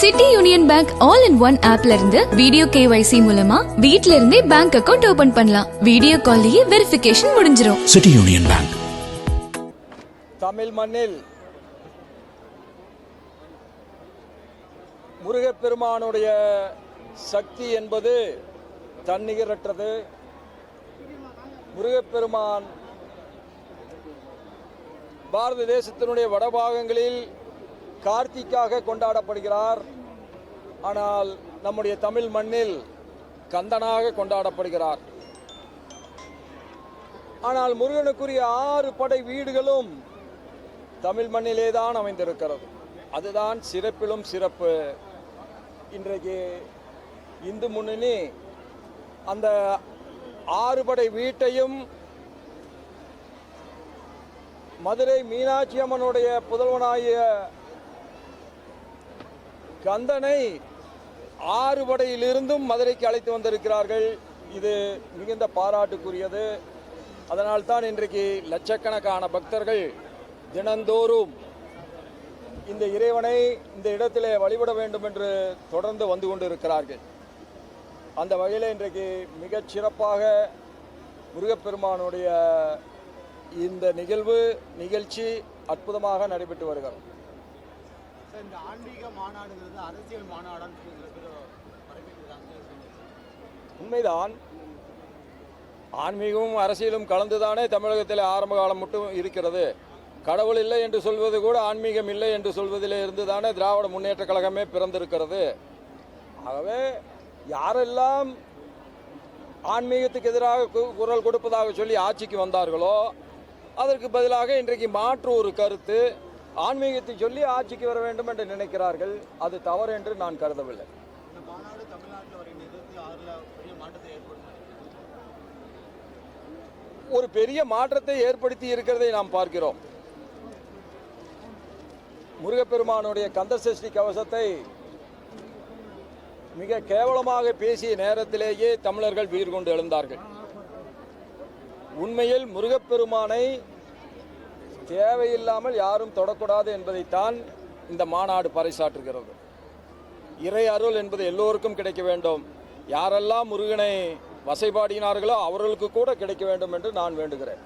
City Union Bank all in one ஆப்ல இருந்து video KYC மூலமா வீட்ல இருந்தே பேங்க் அக்கவுண்ட் ஓபன் பண்ணலாம். வீடியோ கால்லயே வெரிஃபிகேஷன் முடிஞ்சிரும். City Union Bank. தமிழ் மண்ணில் முருகப்பெருமானுடைய சக்தி என்பது தன்னிகரற்றது. முருகப்பெருமான் பாரத தேசத்தினுடைய வடபாகங்களில் கார்த்திக்காக கொண்டாடப்படுகிறார். ஆனால் நம்முடைய தமிழ் மண்ணில் கந்தனாக கொண்டாடப்படுகிறார். ஆனால் முருகனுக்குரிய ஆறு படை வீடுகளும் தமிழ் மண்ணிலே தான் அமைந்திருக்கிறது. அதுதான் சிறப்பிலும் சிறப்பு. இன்றைக்கு இந்து முன்னணி அந்த ஆறுபடை வீட்டையும் மதுரை மீனாட்சி அம்மனுடைய புதல்வனாகிய கந்தனை ஆறுபடையிலிருந்தும் மதுரைக்கு அழைத்து வந்திருக்கிறார்கள். இது மிகுந்த பாராட்டுக்குரியது. அதனால் தான் இன்றைக்கு லட்சக்கணக்கான பக்தர்கள் தினந்தோறும் இந்த இறைவனை இந்த இடத்திலே வழிபட வேண்டும் என்று தொடர்ந்து வந்து கொண்டிருக்கிறார்கள். அந்த வகையில் இன்றைக்கு மிகச் சிறப்பாக முருகப்பெருமானுடைய இந்த நிகழ்வு நிகழ்ச்சி அற்புதமாக நடைபெற்று வருகிறது. சார் இந்த ஆன்மீக மாநாடுங்கிறது அரசியல் மாநாடான்னு உண்மைதான். ஆன்மீகமும் அரசியலும் கலந்துதானே தமிழகத்தில் ஆரம்ப காலம் மட்டும் இருக்கிறது. கடவுள் இல்லை என்று சொல்வது கூட ஆன்மீகம் இல்லை என்று சொல்வதிலே இருந்து தானே திராவிட முன்னேற்ற கழகமே பிறந்திருக்கிறது. ஆகவே யாரெல்லாம் ஆன்மீகத்துக்கு எதிராக கு- குரல் கொடுப்பதாக சொல்லி ஆட்சிக்கு வந்தார்களோ அதற்கு பதிலாக இன்றைக்கு மாற்று ஒரு கருத்து ஆன்மீகத்தை சொல்லி ஆட்சிக்கு வர வேண்டும் என்று நினைக்கிறார்கள். அது தவறு என்று நான் கருதவில்லை. ஒரு பெரிய மாற்றத்தை ஏற்படுத்தி இருக்கிறதை நாம் பார்க்கிறோம். முருகப்பெருமானுடைய கந்தசஷ்டி கவசத்தை மிக கேவலமாக பேசிய நேரத்திலேயே தமிழர்கள் வீர் கொண்டு எழுந்தார்கள். உண்மையில் முருகப்பெருமானை தேவையில்லாமல் யாரும் தொடக்கூடாது என்பதைத்தான் இந்த மாநாடு பறைசாற்றுகிறது. இறை அருள் என்பது எல்லோருக்கும் கிடைக்க வேண்டும். யாரெல்லாம் முருகனை வசைபாடினார்களோ அவர்களுக்கு கூட கிடைக்க வேண்டும் என்று நான் வேண்டுகிறேன்.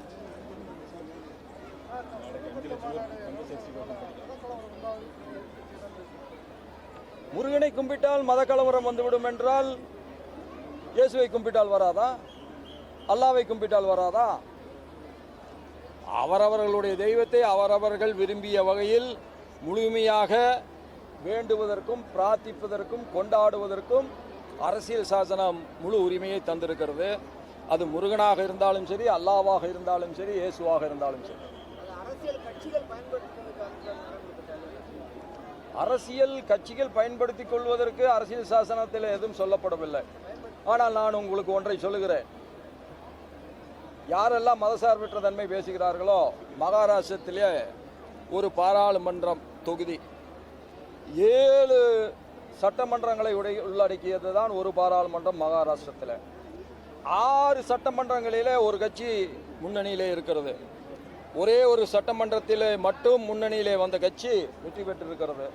முருகனை கும்பிட்டால் மத கலவரம் வந்துவிடும் என்றால் இயேசுவை கும்பிட்டால் வராதா? அல்லாவை கும்பிட்டால் வராதா? அவரவர்களுடைய தெய்வத்தை அவரவர்கள் விரும்பிய வகையில் முழுமையாக வேண்டுவதற்கும் பிரார்த்திப்பதற்கும் கொண்டாடுவதற்கும் அரசியல் சாசனம் முழு உரிமையை தந்திருக்கிறது. அது முருகனாக இருந்தாலும் சரி அல்லாவாக இருந்தாலும் சரி இயேசுவாக இருந்தாலும் சரி. அரசியல் கட்சிகள் பயன்படுத்துறதுக்காக அரசியல் கட்சிகள் பயன்படுத்திக் கொள்வதற்கு அரசியல் சாசனத்தில் எதுவும் சொல்லப்படவில்லை. ஆனால் நான் உங்களுக்கு ஒன்றை சொல்லுகிறேன். யாரெல்லாம் மதசார்பற்ற தன்மை பேசுகிறார்களோ மகாராஷ்டிரத்திலே ஒரு பாராளுமன்றம் தொகுதி. ஏழு சட்டமன்றங்களை உடைய உள்ளடக்கியது தான் ஒரு பாராளுமன்றம் மகாராஷ்டிரத்தில். ஆறு சட்டமன்றங்களிலே ஒரு கட்சி முன்னணியிலே இருக்கிறது. ஒரே ஒரு சட்டமன்றத்தில் மட்டும் முன்னணியிலே வந்த கட்சி வெற்றி பெற்றிருக்கிறது.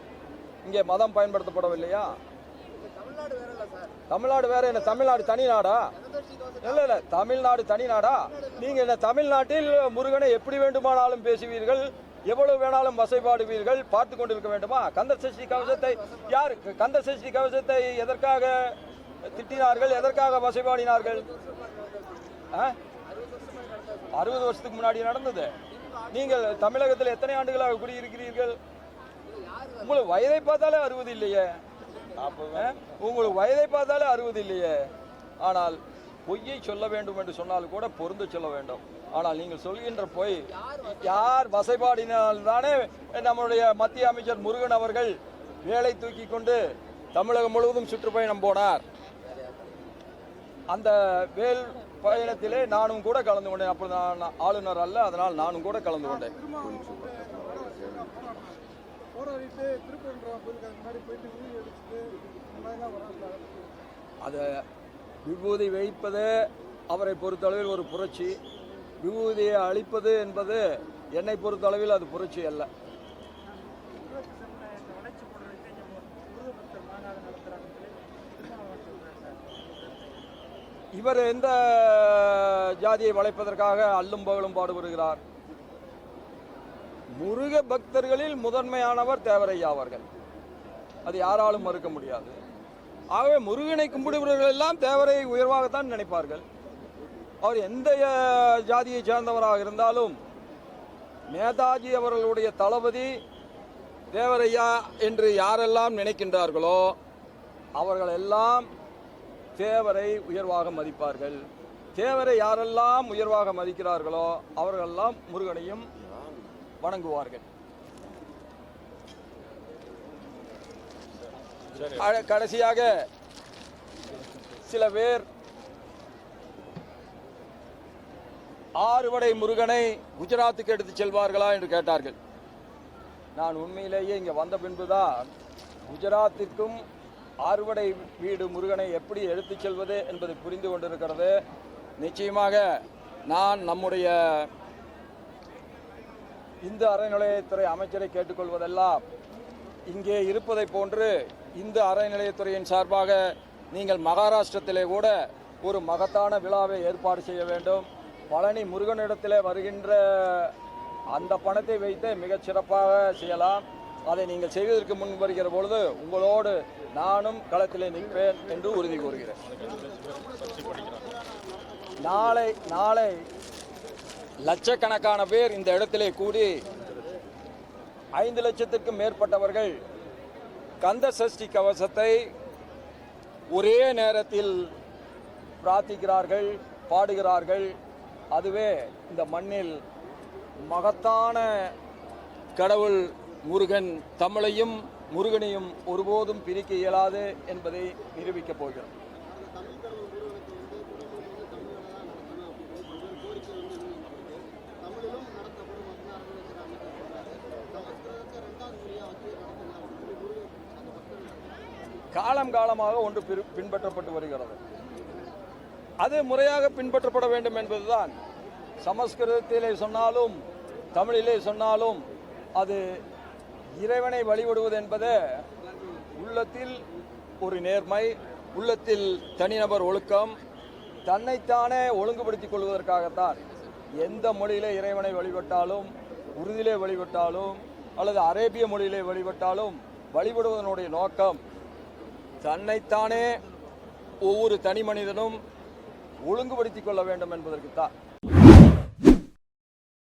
இங்கே மதம் பயன்படுத்தப்படவில்லையா? தமிழ்நாடு வேற என்ன தமிழ்நாடு தனி நாடா இல்லை இல்லை தமிழ்நாடு தனி நாடா நீங்கள் என்ன தமிழ்நாட்டில் முருகனை எப்படி வேண்டுமானாலும் பேசுவீர்கள்? எவ்வளவு வேணாலும் வசைபாடுவீர்கள்? பார்த்து கொண்டிருக்க வேண்டுமா? கந்த சஷ்டி கவசத்தை யார் கந்த சஷ்டி கவசத்தை எதற்காக திட்டினார்கள்? எதற்காக வசைபாடினார்கள்? ஆ? அறுபது வருஷத்துக்கு முன்னாடி நடந்தது. நீங்கள் தமிழகத்தில் எத்தனை ஆண்டுகளாக குடியிருக்கிறீர்கள்? உங்களுக்கு வயதை பார்த்தாலே அறுபது இல்லையே. உங்களுக்கு வயதை பார்த்தாலே அறுபது இல்லையே. ஆனால் பொய்யை சொல்ல வேண்டும் என்று சொன்னால் கூட பொருந்து சொல்ல வேண்டும். ஆனால் நீங்கள் சொல்கின்ற பொய் யார் வசைபாடினால்தானே நம்முடைய மத்திய அமைச்சர் முருகன் அவர்கள் வேலை தூக்கி கொண்டு தமிழகம் முழுவதும் சுற்றுப்பயணம் போனார். அந்த வேல் பயணத்திலே நானும் கூட கலந்து கொண்டேன். அப்படி நான் ஆளுநர் அல்ல அதனால் நானும் கூட கலந்து கொண்டேன். போயிட்டு திருப்பரங்குன்றம் கோயிலுக்கு மாதிரி போயிட்டு உயிர் எடுத்துட்டு இந்த மாதிரிலாம் வராங்க. அது விபூதி வைப்பது அவரை பொறுத்தளவில் ஒரு புரட்சி. விபூதியை அழிப்பது என்பது என்னை பொறுத்தளவில் அது புரட்சி அல்ல. இவர் எந்த ஜாதியை வளைப்பதற்காக அல்லும் பகலும் பாடுபடுகிறார்? முருக பக்தர்களில் முதன்மையானவர் தேவரையா அவர்கள். அது யாராலும் மறுக்க முடியாது. ஆகவே முருகனை கும்பிடுபவர்கள் எல்லாம் தேவரை உயர்வாகத்தான் நினைப்பார்கள். அவர் எந்த ஜாதியை சேர்ந்தவராக இருந்தாலும் நேதாஜி அவர்களுடைய தளபதி தேவரையா என்று யாரெல்லாம் நினைக்கின்றார்களோ அவர்கள் எல்லாம் தேவரை உயர்வாக மதிப்பார்கள். தேவரை யாரெல்லாம் உயர்வாக மதிக்கிறார்களோ அவர்களெல்லாம் முருகனையும் வணங்குவார்கள். கடைசியாக சில பேர் ஆறுவடை முருகனை குஜராத்துக்கு எடுத்துச் செல்வார்களா என்று கேட்டார்கள். நான் உண்மையிலேயே இங்கே வந்த பின்புதான் குஜராத்திற்கும் ஆறுவடை வீடு முருகனை எப்படி எடுத்துச் செல்வது என்பதை புரிந்து கொண்டிருக்கிறது. நிச்சயமாக நான் நம்முடைய இந்து அறநிலையத்துறை அமைச்சரை கேட்டுக்கொள்வதெல்லாம் இங்கே இருப்பதை போன்று இந்து அறநிலையத்துறையின் சார்பாக நீங்கள் மகாராஷ்டிரத்திலே கூட ஒரு மகத்தான விழாவை ஏற்பாடு செய்ய வேண்டும். பழனி முருகனிடத்திலே வருகின்ற அந்த பணத்தை வைத்து மிகச் சிறப்பாக செய்யலாம். அதை நீங்கள் செய்வதற்கு முன் வருகிற பொழுது உங்களோடு நானும் களத்திலே நிற்பேன் என்று உறுதி கூறுகிறேன். நாளை நாளை லட்சக்கணக்கான பேர் இந்த இடத்திலே கூடி ஐந்து லட்சத்திற்கும் மேற்பட்டவர்கள் கந்த சஷ்டி கவசத்தை ஒரே நேரத்தில் பிரார்த்திக்கிறார்கள் பாடுகிறார்கள். அதுவே இந்த மண்ணில் மகத்தான கடவுள் முருகன் தமிழையும் முருகனையும் ஒருபோதும் பிரிக்க இயலாது என்பதை நிரூபிக்கப் போகிறோம். காலம் காலமாக ஒன்று பிரு- பின்பற்றப்பட்டு வருகிறது. அது முறையாக பின்பற்றப்பட வேண்டும் என்பதுதான். சமஸ்கிருதத்திலே சொன்னாலும் தமிழிலே சொன்னாலும் அது இறைவனை வழிபடுவது என்பது உள்ளத்தில் ஒரு நேர்மை உள்ளத்தில் தனிநபர் ஒழுக்கம் தன்னைத்தானே ஒழுங்குபடுத்திக் கொள்வதற்காகத்தான். எந்த மொழியிலே இறைவனை வழிபட்டாலும் உருதிலே வழிபட்டாலும் அல்லது அரேபிய மொழியிலே வழிபட்டாலும் வழிபடுவதனுடைய நோக்கம் தன்னைத்தானே ஒவ்வொரு தனி மனிதனும் ஒழுங்குபடுத்திக் கொள்ள வேண்டும் என்பதற்குத்தான்.